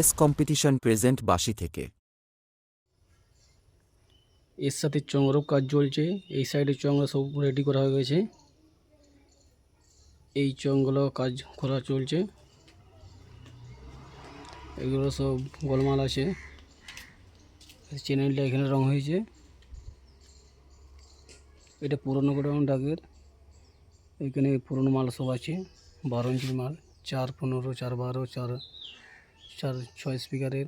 S competition present বাসি থেকে। এর সাথে চংরও কাজ চলছে। এই সাইডে চংরা সব রেডি করা হয়ে গেছে। এই চংগুলো কাজ করা চলছে। এগুলো সব গোলমাল আছে। চ্যানেলটা এখানে রং হয়েছে। এটা পুরনো গোডাউন ডাকের। এখানে পুরনো মাল সব আছে। বারো ইঞ্চির মাল। চার পনেরো, চার বারো, চার চার ছয় স্পিকারের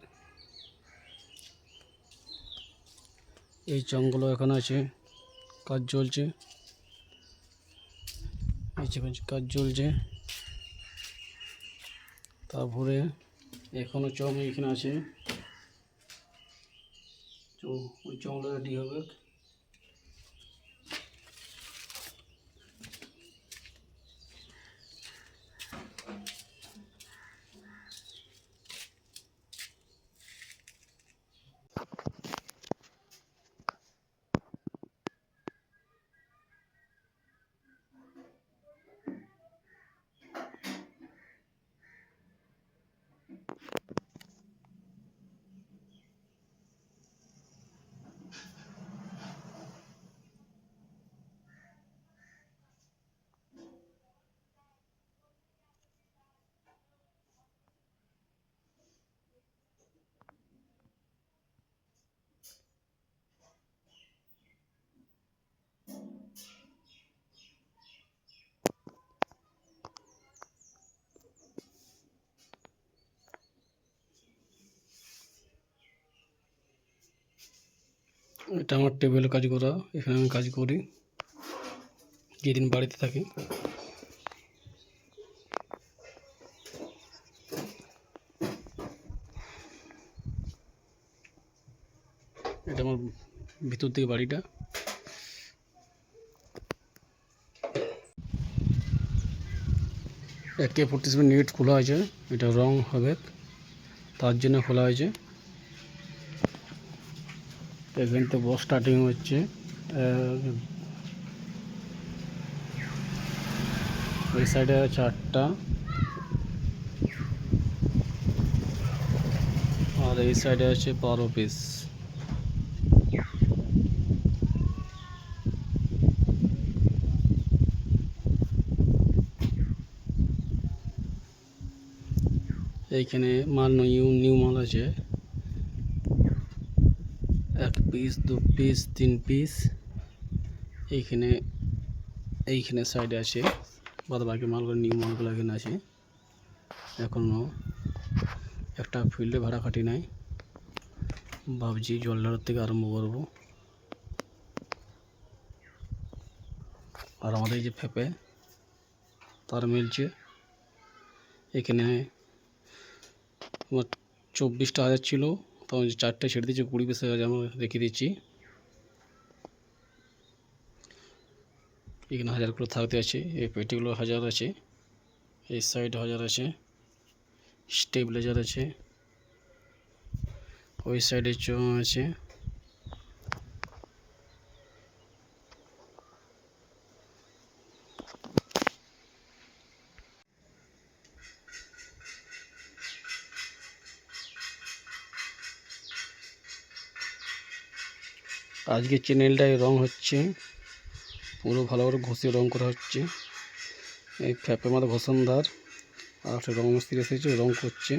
এই চংগুলো এখানে আছে, কাজ চলছে। কাজ- চলছে। তারপরে এখনও চং এখানে আছে। তো ওই চংটা রেডি হবে। এটা আমার টেবিলে কাজ করা, এখানে আমি কাজ করি, যেদিন বাড়িতে থাকি। এটা আমার ভিতর থেকে বাড়িটা। একে ফোর্টি সেভেন নেট খোলা হয়েছে, এটা রং হবে, তার জন্য খোলা হয়েছে। এখান থেকে বস স্টার্টিং হচ্ছে। ওই সাইডে আটটা। আর এই সাইডে আছে বারো পিস এইখানে মাল নিউ নিউ মাল আছে। এক পিস দু পিস তিন পিস এইখানে এইখানে সাইডে আছে বাদ বাকি মালগুলো নিউ মালগুলো এখানে আছে। এখনও একটা ফিল্ডে ভাড়া খাটি নাই। ভাবছি জলদার থেকে আরম্ভ করব। আর আমাদের যে ফেপে, তার মিলছে। এখানে আমার চব্বিশটা হাজার ছিল। তখন চারটে ছেড়ে দিচ্ছি কুড়ি পিসের কাজ আমি রেখে দিচ্ছি। এখানে হাজার করে থাকতে আছে, এই পেটিগুলো হাজার আছে, এই সাইড হাজার আছে, স্টেবিলাইজার আছে, ওই সাইডে চ আছে। আজকে চ্যানেলটায় রং হচ্ছে, পুরো ভালো করে ঘষে রং করা হচ্ছে। এই ফ্যাপে মাথা ঘষণদার আর রং মিস্ত্রি এসেছে, রং করছে।